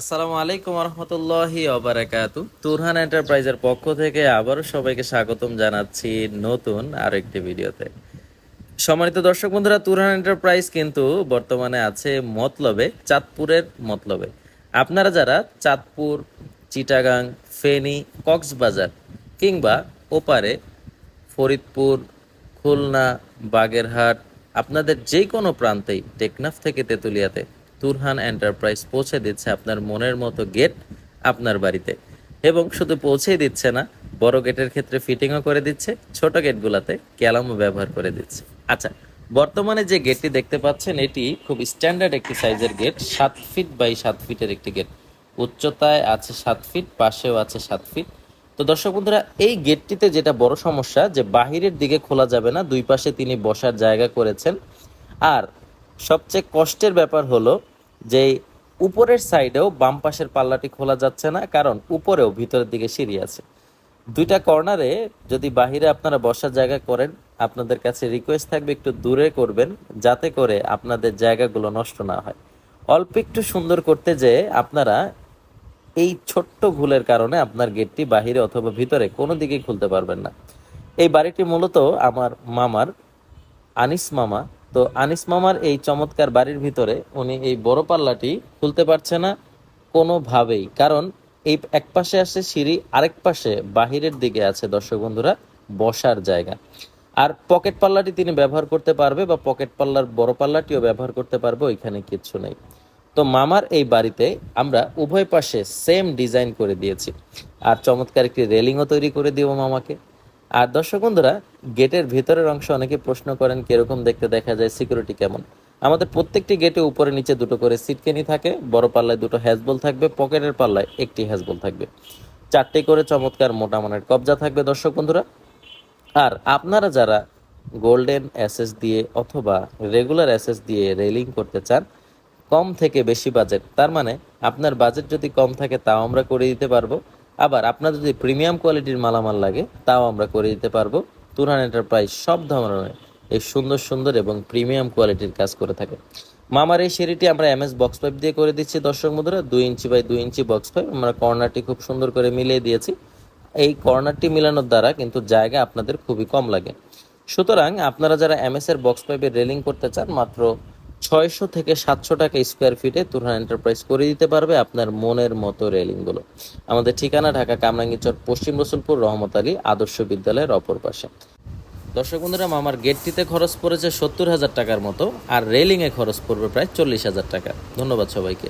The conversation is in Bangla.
আসসালামু আলাইকুম রহমতুল্লাহি অবরাকাতু তুরহান এন্টারপ্রাইজের পক্ষ থেকে আবারও সবাইকে স্বাগতম জানাচ্ছি নতুন আরেকটি ভিডিওতে। সম্মানিত দর্শক বন্ধুরা, তুরহান এন্টারপ্রাইজ কিন্তু বর্তমানে আছে মতলবে, চাঁদপুরের মতলবে। আপনারা যারা চাঁদপুর, চিটাগাং, ফেনী, কক্সবাজার কিংবা ওপারে ফরিদপুর, খুলনা, বাগেরহাট, আপনাদের যে কোনো প্রান্তেই টেকনাফ থেকে তেঁতুলিয়াতে তুরহান এন্টারপ্রাইজ পৌঁছে দিচ্ছে আপনার মনের মতো গেট আপনার বাড়িতে। এবং শুধু পৌঁছেই দিচ্ছে না, বড় গেটের ক্ষেত্রে ফিটিংও করে দিচ্ছে, ছোট গেটগুলোতে ক্যালামও ব্যবহার করে দিচ্ছে। আচ্ছা বর্তমানে যে গেটটি দেখতে পাচ্ছেন, এটি খুব স্ট্যান্ডার্ড একটি সাইজের গেট, সাত ফিট বাই সাত ফিটের একটি গেট। উচ্চতায় আছে সাত ফিট পাশেও আছে সাত ফিট তো দর্শক বন্ধুরা, এই গেটটিতে যেটা বড় সমস্যা, যে বাহিরের দিকে খোলা যাবে না, দুই পাশে তিনি বসার জায়গা করেছেন। আর সবচেয়ে কষ্টের ব্যাপার হলো যে উপরের সাইডেও বাম পাশের পাল্লাটি খোলা যাচ্ছে না, কারণ উপরেও ভিতরের দিকে সিঁড়ি আছে। দুইটা কর্নারে যদি বাহিরে আপনারা বসার জায়গা করেন, আপনাদের কাছে রিকোয়েস্ট থাকবে একটু দূরে করবেন, যাতে করে আপনাদের জায়গাগুলো নষ্ট না হয়। অল্প একটু সুন্দর করতে যে আপনারা এই ছোট্ট ভুলের কারণে আপনার গেটটি বাহিরে অথবা ভিতরে কোনো দিকেই খুলতে পারবেন না। এই বাড়িটি মূলত আমার মামার, আনিস মামা তো আনিস মামার এই চমৎকার বাড়ির ভিতরে উনি এই বড় পাল্লাটি খুলতে পারছে না কোনোভাবেই। কারণ এই এক পাশে আছে সিঁড়ি, আরেক পাশে বাহিরের দিকে আছে, দর্শক বন্ধুরা, বসার জায়গা। আর পকেট পাল্লাটি তিনি ব্যবহার করতে পারবে বা পকেট পাল্লার বড় পাল্লাটিও ব্যবহার করতে পারবে, ওইখানে কিচ্ছু নেই। তো মামার এই বাড়িতে আমরা উভয় পাশে সেম ডিজাইন করে দিয়েছি। আর চমৎকার একটি রেলিংও তৈরি করে দিব মামাকে। আর দর্শক বন্ধুরা, গেটের ভেতরের অংশ অনেকে প্রশ্ন করেন, কীরকম দেখতে দেখা যায় সিকিউরিটি কেমন? আমাদের প্রত্যেকটি গেটে উপরে নিচে দুটো করে সিটকেনি থাকে, বড় পাল্লায় দুটো হ্যাজবল থাকবে, পকেটের পাল্লায় একটি হ্যাজবল থাকবে। চারটে করে চমৎকার মোটা মানের কবজা থাকবে, দর্শক বন্ধুরা। আর আপনারা যারা গোল্ডেন অ্যাসেস দিয়ে অথবা রেগুলার অ্যাসেস দিয়ে রেলিং করতে চান, কম থেকে বেশি বাজেট, তার মানে আপনার বাজেট যদি কম থাকে, তাও আমরা করে দিতে পারব। আবার আপনার যদি প্রিমিয়াম কোয়ালিটির মালামাল লাগে, তাও আমরা করে দিতে পারব। তুরহান এন্টারপ্রাইজ সব ধরনের এই সুন্দর সুন্দর এবং প্রিমিয়াম কোয়ালিটির কাজ করে থাকে। মামার এই সিঁড়িটি আমরা এমএস বক্স পাইপ দিয়ে করে দিচ্ছি দর্শক বন্ধুরা। দুই ইঞ্চি বাই দুই ইঞ্চি বক্স পাইপ আমরা কর্নারটি খুব সুন্দর করে মিলিয়ে দিয়েছি। এই কর্নারটি মিলানোর দ্বারা কিন্তু জায়গা আপনাদের খুবই কম লাগে। সুতরাং আপনারা যারা এমএস এর বক্স পাইপের রেলিং করতে চান, মাত্র ছয়শো থেকে সাতশো টাকা স্কোয়ার ফিটে তুরহান এন্টারপ্রাইজ করে দিতে পারবে আপনার মনের মতো রেলিংগুলো। আমাদের ঠিকানা ঢাকা কামরাঙ্গীচর পশ্চিম রসুলপুর, রহমত আলী আদর্শ বিদ্যালয়ের অপর পাশে। দর্শক বন্ধুরা আমার গেটটিতে খরচ পড়েছে সত্তর হাজার টাকার মতো, আর রেলিংয়ে খরচ পড়বে প্রায় চল্লিশ হাজার টাকা। ধন্যবাদ সবাইকে।